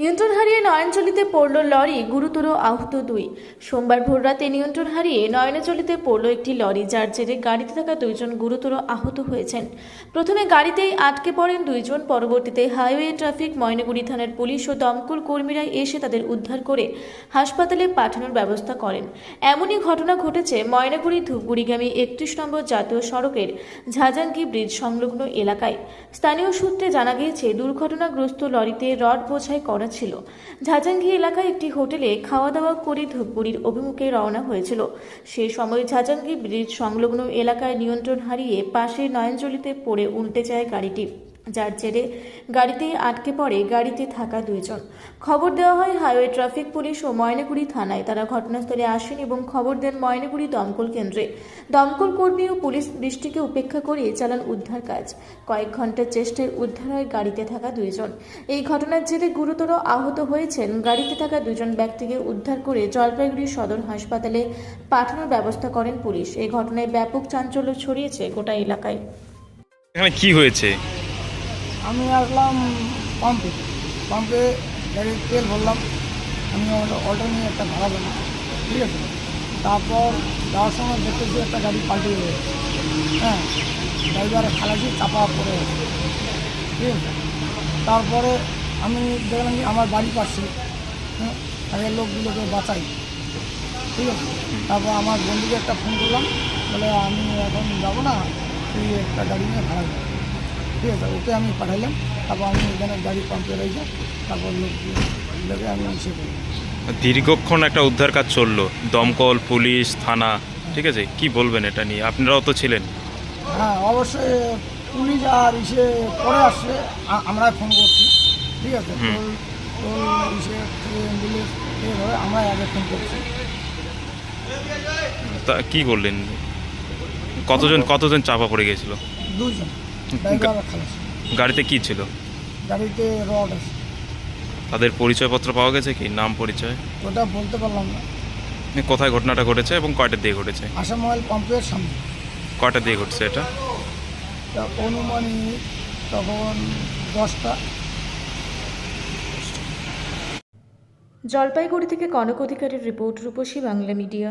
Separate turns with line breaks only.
নিয়ন্ত্রণ হারিয়ে নয়নচলিতে পড়ল লরি গুরুতর আহত দুই সোমবার ভোররাতে নিয়ন্ত্রণ হারিয়ে নয়নচলিতে পড়ল একটি লরি যার জেরে গাড়িতে থাকা দুইজন গুরুতর আহত হয়েছেন প্রথমে গাড়িতেই আটকে পড়েন দুইজন পরবর্তীতে হাইওয়ে ট্রাফিক ময়নগুড়ি থানার পুলিশ ও দমকল কর্মীরা এসে তাদের উদ্ধার করে হাসপাতালে পাঠানোর ব্যবস্থা করেন এমনই ঘটনা ঘটেছে ময়নাগুড়ি ধূপগুড়িগামী একত্রিশ নম্বর জাতীয় সড়কের ঝাজাঙ্গি ব্রিজ সংলগ্ন এলাকায় স্থানীয় সূত্রে জানা গিয়েছে দুর্ঘটনাগ্রস্ত লরিতে রড বোঝাই করা রওনা ছিল ঝাঁচাঙ্গি এলাকায় একটি হোটেলে খাওয়া দাওয়া করে ধূপগুড়ির অভিমুখে রওনা হয়েছিল সে সময় ঝাঁচাঙ্গি ব্রিজ সংলগ্ন এলাকায় নিয়ন্ত্রণ হারিয়ে পাশে নয়নজলিতে পড়ে উল্টে যায় গাড়িটি যার জেরে গাড়িতে আটকে পড়ে গাড়িতে থাকা দুইজন খবর দেওয়া হয় হাইওয়ে ট্রাফিক পুলিশ ও ময়নাগুড়ি থানায় তারা ঘটনাস্থলে আসেন এবং খবর দেন ময়নাগুড়ি দমকল কেন্দ্রে দমকল কর্মী ও পুলিশ বৃষ্টিকে উপেক্ষা করে চালান উদ্ধার কাজ কয়েক ঘন্টার চেষ্টায় উদ্ধার হয় গাড়িতে থাকা দুইজন এই ঘটনার জেরে গুরুতর আহত হয়েছেন গাড়িতে থাকা দুজন ব্যক্তিকে উদ্ধার করে জলপাইগুড়ি সদর হাসপাতালে পাঠানোর ব্যবস্থা করেন পুলিশ এই ঘটনায় ব্যাপক চাঞ্চল্য ছড়িয়েছে গোটা এলাকায়
এখানে কি হয়েছে
আমি আসলাম পাম্পে পাম্পে গাড়ির তেল ভরলাম আমি অটো নিয়ে একটা ভাড়া দিলাম ঠিক আছে তারপর যাওয়ার সময় দেখতেছি একটা গাড়ি পাল্টে গেল হ্যাঁ ড্রাইভার খালাসি চাপা পড়ে গেছে ঠিক আছে তারপরে আমি দেখলাম আমার বাড়ি পাশে হ্যাঁ লোকগুলোকে বাঁচাই ঠিক আছে তারপর আমার বন্ধুকে একটা ফোন করলাম বলে আমি এখন যাবো না তুই একটা গাড়ি নিয়ে ভাড়া যাবো ঠিক আছে ওকে আমি পাঠালাম তারপর আমি এখানে গাড়ি পাম্পে রয়েছে তারপর লোকগুলোকে আমি এসে
দীর্ঘক্ষণ একটা উদ্ধার কাজ চললো দমকল পুলিশ থানা ঠিক আছে কি বলবেন এটা নিয়ে আপনারাও তো ছিলেন
হ্যাঁ অবশ্যই পুলিশ আর ইসে পরে আসছে আমরা ফোন করছি ঠিক আছে আমরা আগে ফোন করছি
তা কি করলেন কতজন কতজন চাপা পড়ে গেছিল দুজন গাড়িতে কি ছিল
গাড়িতে রড
তাদের পরিচয়পত্র পাওয়া গেছে কি নাম পরিচয়
ওটা বলতে পারলাম না
কোথায় ঘটনাটা ঘটেছে এবং কয়টা দিয়ে ঘটেছে
আসাম অয়েল পাম্পের সামনে
কয়টা দিয়ে ঘটছে এটা
অনুমানিক তখন দশটা
জলপাইগুড়ি থেকে কনক অধিকারীর রিপোর্ট রূপসী বাংলা মিডিয়া